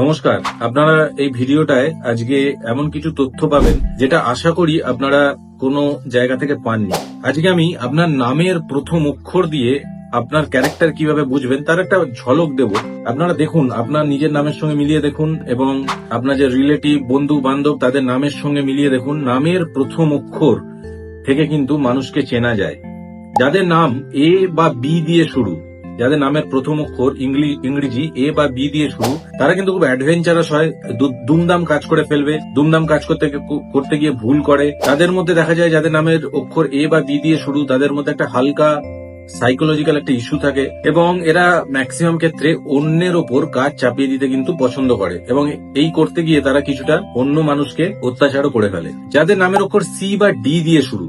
নমস্কার, আপনারা এই ভিডিওটায় আজকে এমন কিছু তথ্য পাবেন যেটা আশা করি আপনারা কোনো জায়গা থেকে পাননি। আজকে আমি আপনার নামের প্রথম অক্ষর দিয়ে আপনার ক্যারেক্টার কীভাবে বুঝবেন তার একটা ঝলক দেব। আপনারা দেখুন, আপনার নিজের নামের সঙ্গে মিলিয়ে দেখুন এবং আপনার যে রিলেটিভ বন্ধু বান্ধব তাদের নামের সঙ্গে মিলিয়ে দেখুন। নামের প্রথম অক্ষর থেকে কিন্তু মানুষকে চেনা যায়। যাদের নাম এ বা বি দিয়ে শুরু যাদের নামের প্রথম অক্ষর ইংরেজি এ বা বি দিয়ে শুরু, তারা কিন্তু খুব অ্যাডভেঞ্চারাস হয় দুমদাম কাজ করে ফেলবে, দুমদাম কাজ করতে করতে গিয়ে ভুল করে। তাদের মধ্যে দেখা যায় যাদের নামের অক্ষর এ বা বি দিয়ে শুরু, তাদের মধ্যে একটা হালকা সাইকোলজিক্যাল একটা ইস্যু থাকে এবং এরা ম্যাক্সিমাম ক্ষেত্রে অন্যের ওপর কাজ চাপিয়ে দিতে কিন্তু পছন্দ করে এবং এই করতে গিয়ে তারা কিছুটা অন্য মানুষকে অত্যাচারও করে ফেলে। যাদের নামের অক্ষর সি বা ডি দিয়ে শুরু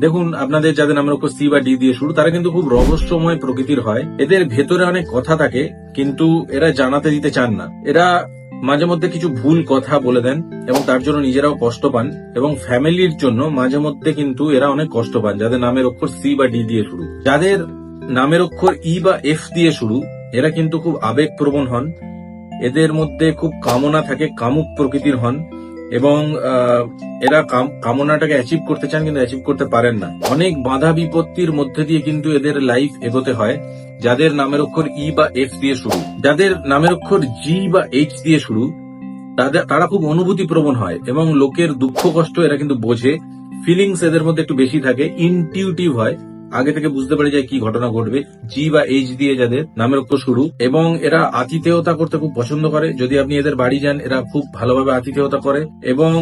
দেখুন, আপনাদের যাদের নামের অক্ষর সি বা ডি দিয়ে শুরু, তারা কিন্তু খুব রহস্যময় প্রকৃতির হয়। এদের ভেতরে অনেক কথা থাকে, কিন্তু এরা জানাতে দিতে চান না। এরা মাঝে মধ্যে কিছু ভুল কথা বলে দেন, এবং তার জন্য নিজেরাও কষ্ট পান, এবং ফ্যামিলির জন্য মাঝে মধ্যে কিন্তু এরা অনেক কষ্ট পান, যাদের নামের অক্ষর সি বা ডি দিয়ে শুরু। যাদের নামের অক্ষর ই বা এফ দিয়ে শুরু, এরা কিন্তু খুব আবেগপ্রবণ হন। এদের মধ্যে খুব কামনা থাকে, কামুক প্রকৃতির হন। এবং এরা কাম- কামনাটাকে অ্যাচিভ করতে চান কিন্তু অ্যাচিভ করতে পারেন না। অনেক বাধা বিপত্তির মধ্যে দিয়ে কিন্তু এদের লাইফ এগোতে হয়, যাদের নামের অক্ষর ই বা এফ দিয়ে শুরু। যাদের নামের অক্ষর জি বা এইচ দিয়ে শুরু, তাদের, তারা খুব অনুভূতি প্রবণ হয় এবং লোকের দুঃখ কষ্ট এরা কিন্তু বোঝে। ফিলিংস এদের মধ্যে একটু বেশি থাকে ইনটিউটিভ হয়। আগে থেকে বুঝতে পারে যায় কি ঘটনা ঘটবে। জি বা এইচ দিয়ে যাদের নামের অক্ষর শুরু, এবং এরা আতিথেয়তা করতে খুব পছন্দ করে। যদি আপনি এদের বাড়ি যান, এরা খুব ভালোভাবে আতিথেয়তা করে, এবং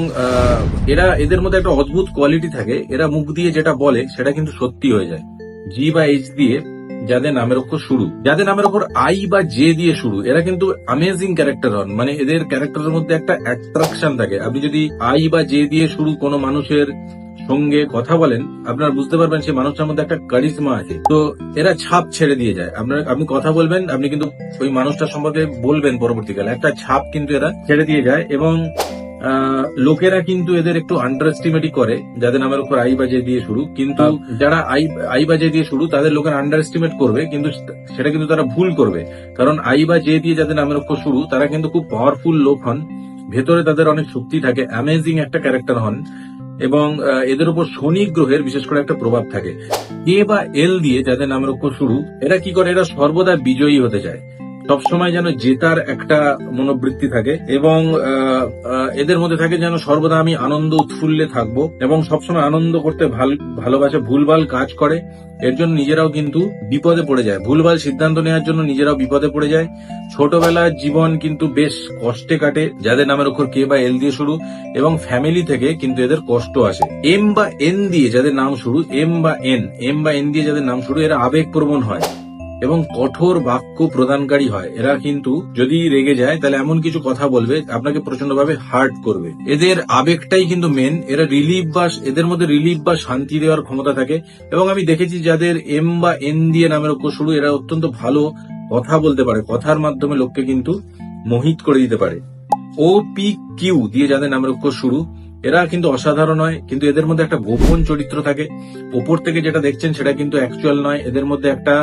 এরা এদের মধ্যে একটা অদ্ভুত কোয়ালিটি থাকে। এরা মুখ দিয়ে যেটা বলে, সেটা কিন্তু সত্যি হয়ে যায়। জি বা এইচ দিয়ে যাদের নামের অক্ষর শুরু, যাদের নামের অক্ষর আই বা জে দিয়ে শুরু, এরা কিন্তু অ্যামেজিং ক্যারেক্টার হন। মানে এদের ক্যারেক্টারের মধ্যে একটা অ্যাট্রাকশন থাকে। আপনি যদি আই বা জে দিয়ে শুরু কোনো মানুষের সঙ্গে কথা বলেন, আপনারা বুঝতে পারবেন সেই মানুষটার মধ্যে একটা কারিজমা আছে। তো এরা ছাপ ছেড়ে দিয়ে যায়। আপনার, আপনি কথা বলবেন, আপনি কিন্তু ওই মানুষটার সম্পর্কে বলবেন পরবর্তীকালে। একটা ছাপ কিন্তু এরা ছেড়ে দিয়ে যায় এবং লোকেরা কিন্তু এদের একটু আন্ডার এস্টিমেটই করে, যাদের নামের উপর আই বাজে দিয়ে শুরু। কিন্তু যারা আই আই বাজে দিয়ে শুরু, তাদের লোকের আন্ডার এস্টিমেট করবে, কিন্তু সেটা কিন্তু তারা ভুল করবে। কারণ আই বা জে দিয়ে যাদের নামের অক্ষর শুরু, তারা কিন্তু খুব পাওয়ারফুল লোক হন। ভেতরে তাদের অনেক শক্তি থাকে অ্যামেজিং একটা ক্যারেক্টার হন। এবং এদের উপর শনি গ্রহের বিশেষ করে একটা প্রভাব থাকে। কে বা এল দিয়ে যাদের নামের অক্ষর শুরু এরা কি করে? এরা সর্বদা বিজয়ী হতে চায়। সবসময় যেন জেতার একটা মনোবৃত্তি থাকে এবং এদের মধ্যে থাকে যেন সর্বদা আমি আনন্দ উৎফুল্লে থাকব এবং সবসময় আনন্দ করতে ভাল- ভালোবাসে, ভুলভাল কাজ করে, এর জন্য নিজেরাও কিন্তু বিপদে পড়ে যায়। ভুলভাল সিদ্ধান্ত নেওয়ার জন্য নিজেরাও বিপদে পড়ে যায়। ছোটবেলার জীবন কিন্তু বেশ কষ্টে কাটে, যাদের নামের অক্ষর কে বা এল দিয়ে শুরু, এবং ফ্যামিলি থেকে কিন্তু এদের কষ্ট আসে। এম বা এন দিয়ে যাদের নাম শুরু এম বা এন এম বা এন দিয়ে যাদের নাম শুরু, এরা আবেগপ্রবণ হয়। এবং কঠোর বাক্য প্রদানকারী হয়। এরা কিন্তু যদি রেগে যায়, তাহলে এমন কিছু কথা বলবে, আপনাকে প্রচণ্ড ভাবে হার্ট করবে। এদের আবেগটাই কিন্তু মেন এরা রিলিফ বা, এদের মধ্যে রিলিফ বা শান্তি দেওয়ার ক্ষমতা থাকে। এবং আমি দেখেছি যাদের এম বা এন দিয়ে নামের অক্ষর শুরু এরা অত্যন্ত ভালো কথা বলতে পারে। কথার মাধ্যমে লোককে কিন্তু মোহিত করে দিতে পারে। ও পি কিউ দিয়ে যাদের নামের অক্ষর শুরু এরা কিন্তু অসাধারণ হয় কিন্তু এদের মধ্যে একটা গোপন চরিত্র থাকে। ওপর থেকে যেটা দেখছেন সেটা কিন্তু অ্যাকচুয়াল নয়, এদের মধ্যে একটা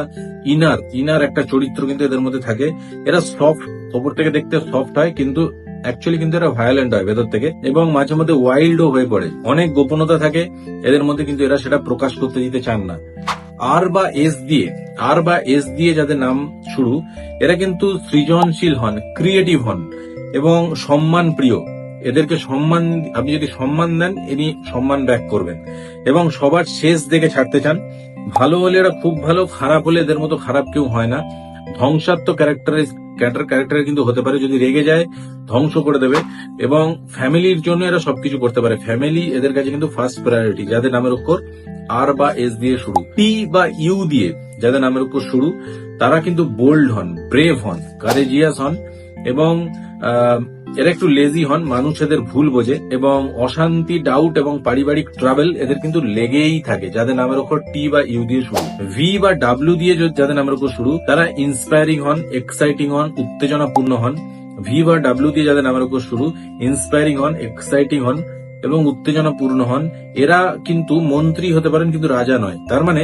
ইনার ইনার একটা চরিত্র কিন্তু এদের মধ্যে থাকে। এরা সফট ওপর থেকে দেখতে সফট হয়, কিন্তু অ্যাকচুয়ালি কিন্তু এরা ভায়োলেন্ট হয় ভেতর থেকে এবং মাঝে মধ্যে ওয়াইল্ডও হয়ে পড়ে। অনেক গোপনতা থাকে, এদের মধ্যে কিন্তু এরা সেটা প্রকাশ করতে দিতে চান না। আর বা এস দিয়ে আর বা এস দিয়ে যাদের নাম শুরু, এরা কিন্তু সৃজনশীল হন ক্রিয়েটিভ হন এবং সম্মান প্রিয় এদেরকে সম্মান, আপনি যদি সম্মান দেন, ইনি সম্মান ব্যাক করবেন। এবং সবার শেষ দেখে ছাড়তে চান, ভালো হলে এরা খুব ভালো, খারাপ হলে এদের মতো খারাপ কেউ হয় না। ধ্বংসাত্মক ক্যারেক্টার ক্যারেক্টার কিন্তু হতে পারে, যদি রেগে যায়, ধ্বংস করে দেবে। এবং ফ্যামিলির জন্য এরা সবকিছু করতে পারে। ফ্যামিলি এদের কাছে কিন্তু ফার্স্ট প্রায়োরিটি যাদের নামের অক্ষর আর বা এস দিয়ে শুরু টি বা ইউ দিয়ে যাদের নামের অক্ষর শুরু, তারা কিন্তু বোল্ড হন ব্রেভ হন কারেজিয়াস হন। এবং এরা একটু লেজি হন মানুষ এদের ভুল বোঝে এবং অশান্তি ডাউট এবং পারিবারিক ট্রাভেল এদের কিন্তু লেগেই থাকে, যাদের নামের ওপর টি বা ইউ দিয়ে শুরু। ভি বা ডাব্লিউ দিয়ে যাদের নামের উপর শুরু, তারা ইন্সপায়ারিং হন এক্সাইটিং হন, উত্তেজনাপূর্ণ হন। ভি বা ডাব্লিউ দিয়ে যাদের নামের উপর শুরু ইন্সপায়ারিং হন এক্সাইটিং হন এবং উত্তেজনাপূর্ণ হন। এরা কিন্তু মন্ত্রী হতে পারেন কিন্তু রাজা নয়। তার মানে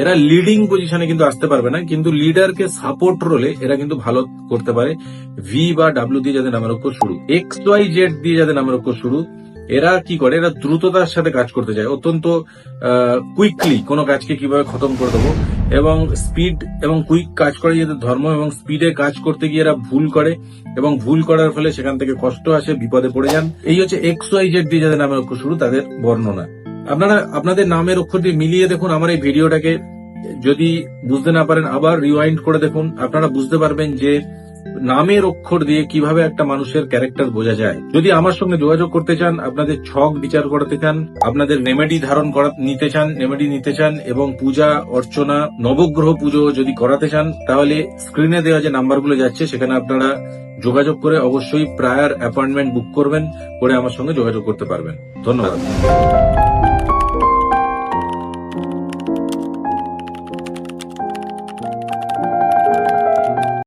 এরা লিডিং পজিশনে কিন্তু আসতে পারবে না, কিন্তু লিডারকে সাপোর্ট রোলে এরা কিন্তু ভালো করতে পারে। ভি বা ডাব্লিউ দিয়ে যাদের নামের অক্ষর শুরু এক্স ওয়াই জেড দিয়ে যাদের নামের অক্ষর শুরু, এরা কি করে? এরা দ্রুততার সাথে কাজ করতে চায় অত্যন্ত কুইকলি কোনো কাজকে কীভাবে খতম করে দেবো এবং স্পিড এবং কুইক কাজ করে যাদের ধর্ম এবং স্পিডে কাজ করতে গিয়ে এরা ভুল করে এবং ভুল করার ফলে সেখান থেকে কষ্ট আসে, বিপদে পড়ে যান। এই হচ্ছে এক্স ওয়াই জেড দিয়ে যাদের নামের অক্ষর শুরু, তাদের বর্ণনা। আপনারা আপনাদের নামের অক্ষর দিয়ে মিলিয়ে দেখুন, আমার এই ভিডিওটাকে। যদি বুঝতে না পারেন, আবার রিওয়াইন্ড করে দেখুন। আপনারা বুঝতে পারবেন যে নামের অক্ষর দিয়ে কীভাবে একটা মানুষের ক্যারেক্টার বোঝা যায়। যদি আমার সঙ্গে যোগাযোগ করতে চান, আপনাদের ছক বিচার করাতে চান, আপনাদের নেমেডি ধারণ করা নিতে চান নেমেডি নিতে চান, এবং পূজা, অর্চনা, নবগ্রহ পুজো যদি করাতে চান, তাহলে স্ক্রিনে দেওয়া যে নাম্বারগুলো যাচ্ছে, সেখানে আপনারা যোগাযোগ করে অবশ্যই প্রায়ার অ্যাপয়েন্টমেন্ট বুক করবেন, করে আমার সঙ্গে যোগাযোগ করতে পারবেন। ধন্যবাদ।